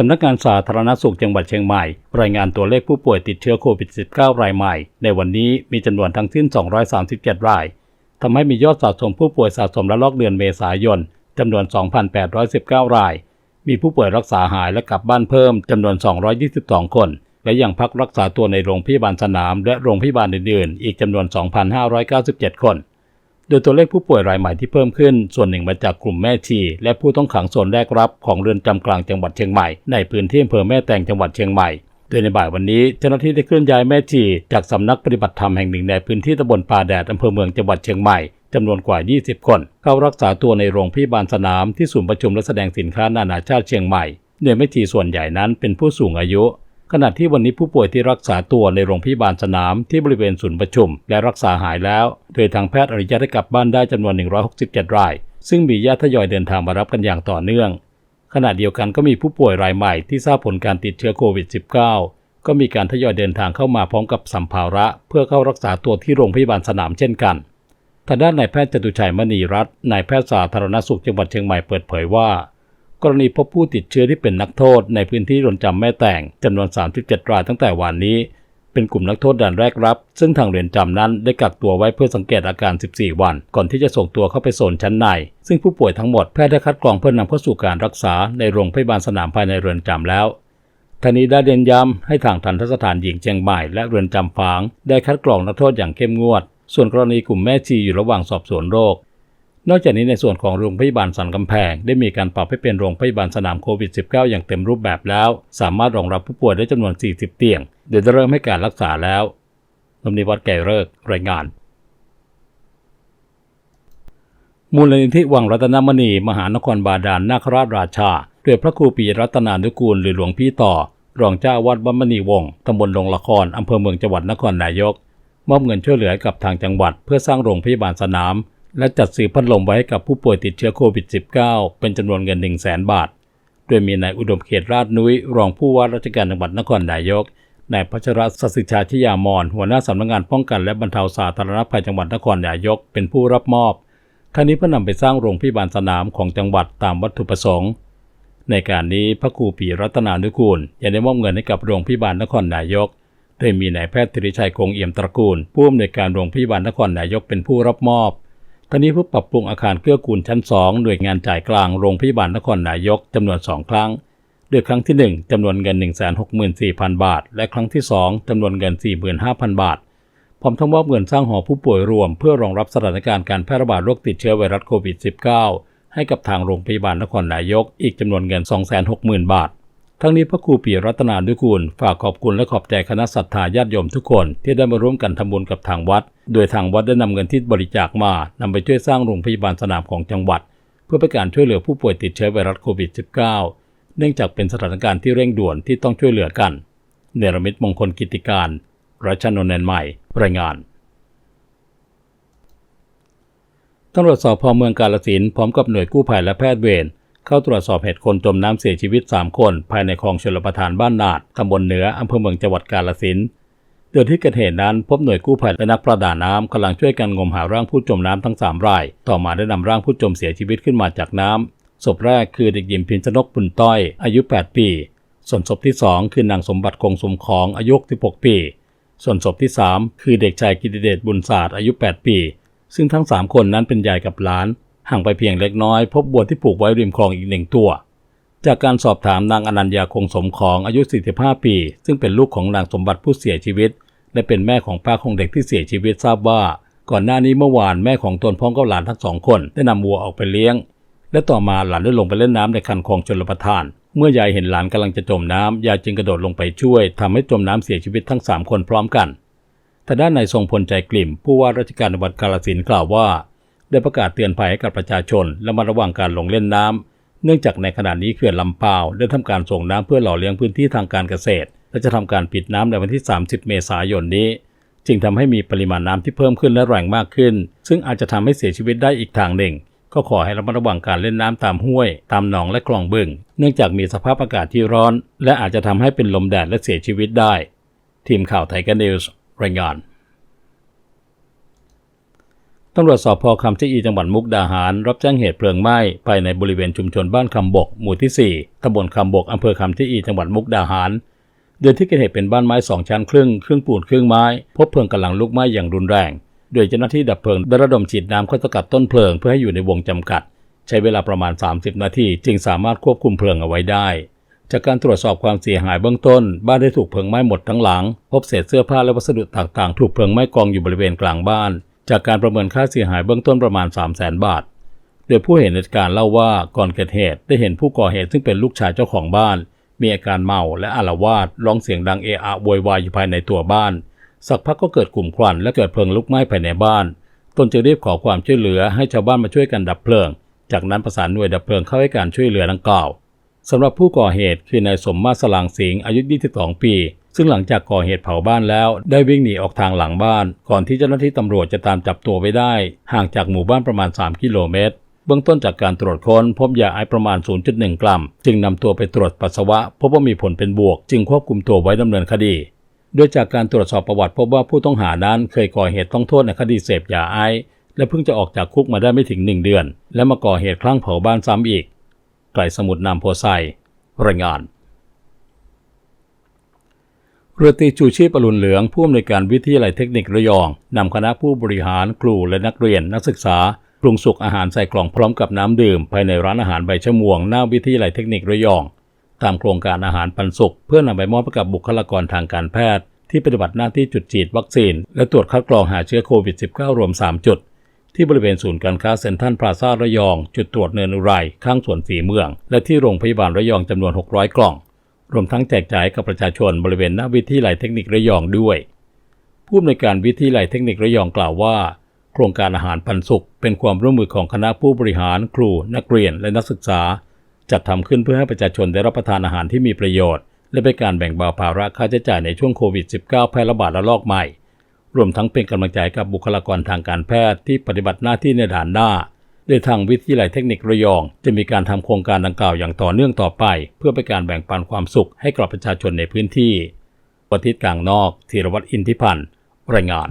สำนักงานสาธารณสุขจังหวัดเชียงใหม่ รายงานตัวเลขผู้ป่วยติดเชื้อโควิด -19 รายใหม่ ในวันนี้มีจำนวนทั้งสิ้น 237 ราย ทำให้มียอดสะสมผู้ป่วยสะสมระลอกเดือนเมษายนจำนวน 2,819 ราย มีผู้ป่วยรักษาหายและกลับบ้านเพิ่มจำนวน 222 คน และยังพักรักษาตัวในโรงพยาบาลสนาม และโรงพยาบาลอื่นๆ อีกจำนวน 2,597 คน โดยตัวเลขผู้ป่วยรายใหม่ที่เพิ่มขึ้น ส่วนหนึ่งมาจากกลุ่มแม่ชี และผู้ต้องขังโซนแรกรับของเรือนจำกลางจังหวัดเชียงใหม่ ในพื้นที่อำเภอแม่แตงจังหวัดเชียงใหม่โดยในบ่ายวันนี้เจ้าหน้าที่ได้เคลื่อนย้ายแม่ชีจากสำนักปฏิบัติธรรมแห่งหนึ่งในพื้นที่ตำบลป่าแดดอำเภอเมืองจังหวัดเชียงใหม่จำนวนกว่า 20 คน เข้ารักษาตัวในโรงพยาบาลสนามที่ศูนย์ประชุมและแสดงสินค้านานาชาติเชียงใหม่โดยแม่ชีส่วนใหญ่นั้นเป็นผู้สูงอายุ ขณะที่วันนี้ผู้ป่วยที่รักษาตัวในโรงพยาบาลสนามที่บริเวณศูนย์ประชุม และรักษาหายแล้ว โดยทางแพทย์อนุญาตให้กลับบ้านได้จำนวน 167 ราย ซึ่งมีญาติทยอยเดินทางมารับกันอย่างต่อเนื่อง ขณะเดียวกันก็มีผู้ป่วยรายใหม่ที่ทราบผลการติดเชื้อโควิด -19 ก็มีการทยอยเดินทางเข้ามาพร้อมกับสัมภาระ เพื่อเข้ารักษาตัวที่โรงพยาบาลสนามเช่นกันทางด้านนายแพทย์จตุชัยมณีรัตน์นายแพทย์สาธารณสุขจังหวัดเชียงใหม่เปิดเผยว่า กรณีพบผู้ติดเชื้อที่เป็นนักโทษในพื้นที่เรือนจำแม่แตงจำนวน 37 รายตั้งแต่วันนี้ เป็นกลุ่มนักโทษด่านแรกรับ ซึ่งทางเรือนจำนั้นได้กักตัวไว้เพื่อสังเกตอาการ 14 วัน ก่อนที่จะส่งตัวเข้าไปโซนชั้นใน ซึ่งผู้ป่วยทั้งหมดแพทย์ได้คัดกรองเพื่อนำเข้าสู่การรักษาในโรงพยาบาลสนามภายในเรือนจำแล้วทานี้ได้เน้นย้ำให้ทางทันทสถานหญิงเชียงใหม่และเรือนจำฝาง ได้คัดกรองนักโทษอย่างเข้มงวด ส่วนกรณีกลุ่มแม่ชีอยู่ระหว่างสอบสวนโรค นอกจากนี้ในส่วนของโรงพยาบาลสันกำแพง ได้มีการปรับให้เป็นโรงพยาบาลสนามโควิด -19 อย่างเต็มรูปแบบแล้ว สามารถรองรับผู้ป่วยได้จำนวน 40 เตียงโดยจะเริ่มให้การรักษาแล้วนมนิวัฒน์ไก่เลิกษ์รายงาน มูลนิธิวังรัตนมณี มหานครบาดาลนาคราชราชาด้วยพระครูปีรัตนานุกูลหรือหลวงพี่ต่อ รองเจ้าวัดวัดมณีวงศ์ตำบลดงละครอำเภอเมืองจังหวัดนครนายก มอบเงินช่วยเหลือกับทางจังหวัด เพื่อสร้างโรงพยาบาลสนาม และจัดซื้อพัดลมไว้ให้กับผู้ป่วยติดเชื้อโควิด -19 เป็นจำนวนเงิน 1 0 0 0 0แสนบาท โดยมีนายอุดมเขตราชนุ้ย รองผู้ว่าราชการจังหวัดนครนายก นายพัชรศศิชาชิยามอนหัวหน้าสำนักงานป้องกันและบรรเทาสาธารณภัยจังหวัดนครนายก เป็นผู้รับมอบทั้งนี้เพื่อนำไปสร้างโรงพยาบาลสนามของจังหวัดตามวัตถุประสงค์ ในการนี้พระครูปีรัตนานุกูลยังได้มอบเงินให้กับโรงพยาบาลนครนายก โดยมีนายแพทย์ธิริชัยคงเอี่ยมตระกูลผู้อำนวยการโรงพยาบาลนครนายกเป็นผู้รับมอบ ทั้งนี้เพื่อปรับปรุงอาคารเกื้อกูลชั้น 2 หน่วยงานจ่ายกลางโรงพยาบาลนครนายกจำนวน 2 ครั้งโดยครั้งที่ 1จำนวนเงิน 164,000 บาท และครั้งที่ 2จำนวนเงิน 45,000 บาท พร้อมทั้งมอบเงินสร้างหอผู้ป่วยรวม เพื่อรองรับสถานการณ์การแพร่ระบาดโรคติดเชื้อไวรัสโควิด -19 ให้กับทางโรงพยาบาลนครนายกอีกจำนวนเงิน 260,000 บาท ทั้งนี้พระครูปีรัตนาดุกูล ฝากขอบคุณและขอบใจคณะศรัทธาญาติโยมทุกคนที่ได้มาร่วมกันทำบุญกับทางวัด โดยทางวัดได้นำเงินที่บริจาคมานำไปช่วยสร้างโรงพยาบาลสนามของจังหวัด เพื่อเป็นการช่วยเหลือผู้ป่วยติดเชื้อไวรัสโควิด -19 เนื่องจากเป็นสถานการณ์ที่เร่งด่วนที่ต้องช่วยเหลือกัน เนรมิตมงคลกิติการรัชนนท์ใหม่ รายงานตำรวจสพเมืองกาลสินพร้อมกับหน่วยกู้ภัยและแพทย์เวร เข้าตรวจสอบเหตุคนจมน้ำเสียชีวิต 3 คน ภายในคลองชลประทานบ้านนาดตำบลเหนืออำเภอเมืองจังหวัดกาลสินธุ์โดยที่เกิดเหตุนั้นพบหน่วยกู้ภัยและนักประดาน้ำกำลังช่วยกันงมหาร่างผู้จมน้ำทั้ง 3 ราย ต่อมาได้นำร่างผู้จมเสียชีวิตขึ้นมาจากน้ำศพแรกคือเด็กหญิงพินชนกปุนต้อย อายุ 8 ปี ส่วนศพที่ 2 คือนางสมบัติคงสมของอายุ 16 ปี ส่วนศพที่ 3 คือเด็กชายกิติเดชบุญศาสตร์อายุ 8 ปี ซึ่งทั้ง 3 คนนั้นเป็นยายกับหลาน ห่างไปเพียงเล็กน้อย พบบัวที่ผูกไว้ริมคลองอีกหนึ่งตัว จากการสอบถามนางอนัญญาคงสมของอายุ 45 ปี ซึ่งเป็นลูกของนางสมบัติผู้เสียชีวิต และเป็นแม่ของป้าของเด็กที่เสียชีวิตทราบว่า ก่อนหน้านี้เมื่อวานแม่ของตนพ้องกับหลานทั้งสองคนได้นำวัวออกไปเลี้ยง และต่อมาหลานได้ลงไปเล่นน้ำในคันคลองชลประทาน เมื่อยายเห็นหลานกำลังจะจมน้ำยายจึงกระโดดลงไปช่วยทำให้จมน้ำเสียชีวิตทั้ง 3 คนพร้อมกันแต่ด้านนายทรงพลใจกลิ่ม ผู้ว่าราชการจังหวัดกาฬสินกล่าวว่า ได้ประกาศเตือนภัยให้กับประชาชนและมาระวังการลงเล่นน้ำเนื่องจากในขณะนี้เขื่อนลำปาวได้ทำการส่งน้ำเพื่อหล่อเลี้ยงพื้นที่ทางการเกษตร และจะทำการปิดน้ำในวันที่ 30 เมษายนนี้ จึงทำให้มีปริมาณน้ำที่เพิ่มขึ้นและแรงมากขึ้น ซึ่งอาจจะทำให้เสียชีวิตได้อีกทางหนึ่ง ก็ขอให้ระมัดระวังการเล่นน้ำตามห้วย ตามหนองและคลองบึง เนื่องจากมีสภาพอากาศที่ร้อน และอาจจะทำให้เป็นลมแดดและเสียชีวิตได้ ทีมข่าวไทยกันนิวส์รายงาน ตำรวจสพคำชะอีจังหวัดมุกดาหาร รับแจ้งเหตุเพลิงไหม้ภายในบริเวณชุมชนบ้านคำบก หมู่ที่ 4ตำบลคำบกอำเภอคำชะอีจังหวัดมุกดาหารเดือนที่เกิดเหตุเป็นบ้านไม้สองชั้นครึ่ง ครึ่งปูนครึ่งไม้ พบเพลิงกำลังลุกไหม้อย่างรุนแรง โดยเจ้าหน้าที่ดับเพลิงได้ระดมฉีดน้ำเข้าสกัดต้นเพลิงเพื่อให้อยู่ในวงจำกัด ใช้เวลาประมาณ 30 นาทีจึงสามารถควบคุมเพลิงเอาไว้ได้จากการตรวจสอบความเสียหายเบื้องต้น บ้านได้ถูกเพลิงไหม้หมดทั้งหลัง พบเศษเสื้อผ้าและวัสดุต่างๆ ถูกเพลิงไหม้กองอยู่บริเวณกลางบ้าน จากการประเมินค่าเสียหายเบื้องต้นประมาณ 3 0 0 0 0 0บาท โดยผู้เห็นเหตุการณ์เล่าว่าก่อนเกิดเหตุได้เห็นผู้ก่อเหตุซึ่งเป็นลูกชายเจ้าของบ้าน มีอาการเมาและอาลวาดร้องเสียงดังเอะอะโวยวายอยู่ภายในตัวบ้าน สักพักก็เกิดกลุ่มควันและเกิดเพลิงลุกไหม้ภายในบ้าน ตนจึงรีบขอความช่วยเหลือให้ชาวบ้านมาช่วยกันดับเพลิง จากนั้นประสานหน่วยดับเพลิงเข้าให้การช่วยเหลือดังกล่าวสำหรับผู้ก่อเหตุคือนายสมมาตรสลางสิงอายุ 22 ปี ซึ่งหลังจากก่อเหตุเผาบ้านแล้วได้วิ่งหนีออกทางหลังบ้าน ก่อนที่เจ้าหน้าที่ตำรวจจะตามจับตัวไว้ได้ ห่างจากหมู่บ้านประมาณ 3 กิโลเมตรเบื้องต้นจากการตรวจค้นพบยาไอประมาณ 0.1 กรัม จึงนำตัวไปตรวจปัสสาวะ พบว่ามีผลเป็นบวก จึงควบคุมตัวไว้ดำเนินคดี โดยจากการตรวจสอบประวัติพบว่าผู้ต้องหานั้นเคยก่อเหตุต้องโทษในคดีเสพยาไอและเพิ่งจะออกจากคุกมาได้ไม่ถึง 1 เดือน และมาก่อเหตุคลั่งเผาบ้านซ้ำอีก ไกลสมุทรนามโพไซรายงาน เรือตีชูชีพอรุณเหลืองผู้อำนวยการวิทยาลัยเทคนิคระยองนำคณะผู้บริหารครูและนักเรียนนักศึกษาปรุงสุกอาหารใส่กล่องพร้อมกับน้ำดื่ม ภายในร้านอาหารใบชะมวงหน้าวิทยาลัยเทคนิคระยอง ตามโครงการอาหารปันสุกเพื่อนำไปมอบให้กับบุคลากรทางการแพทย์ ที่ปฏิบัติหน้าที่จุดฉีดวัคซีน และตรวจคัดกรองหาเชื้อโควิด -19 รวม 3 จุด ที่บริเวณศูนย์การค้าเซ็นทรัลพลาซ่าระยอง จุดตรวจเนินอุไรข้างสวนสีเมือง และที่โรงพยาบาลระยองจำนวน 600 กล่อง รวมทั้งแจกจ่ายกับประชาชนบริเวณหน้าวิทยาลัยเทคนิคระยองด้วย ผู้อำนวยการวิทยาลัยเทคนิคระยองกล่าวว่า โครงการอาหารปันสุข เป็นความร่วมมือของคณะผู้บริหาร ครู นักเรียนและนักศึกษา จัดทำขึ้นเพื่อให้ประชาชนได้รับประทานอาหารที่มีประโยชน์ และเป็นการแบ่งเบาภาระค่าใช้จ่ายในช่วงโควิด -19 แพร่ระบาดระลอกใหม่ รวมทั้งเป็นกำลังใจกับบุคลากรทางการแพทย์ที่ปฏิบัติหน้าที่ในด่านหน้า โดยทางวิทยาลัยเทคนิคระยอง จะมีการทำโครงการดังกล่าวอย่างต่อเนื่องต่อไป เพื่อเป็นการแบ่งปันความสุขให้กับประชาชนในพื้นที่ประทิศกลางนอกธีรวัตรอินทิพันธ์รายงาน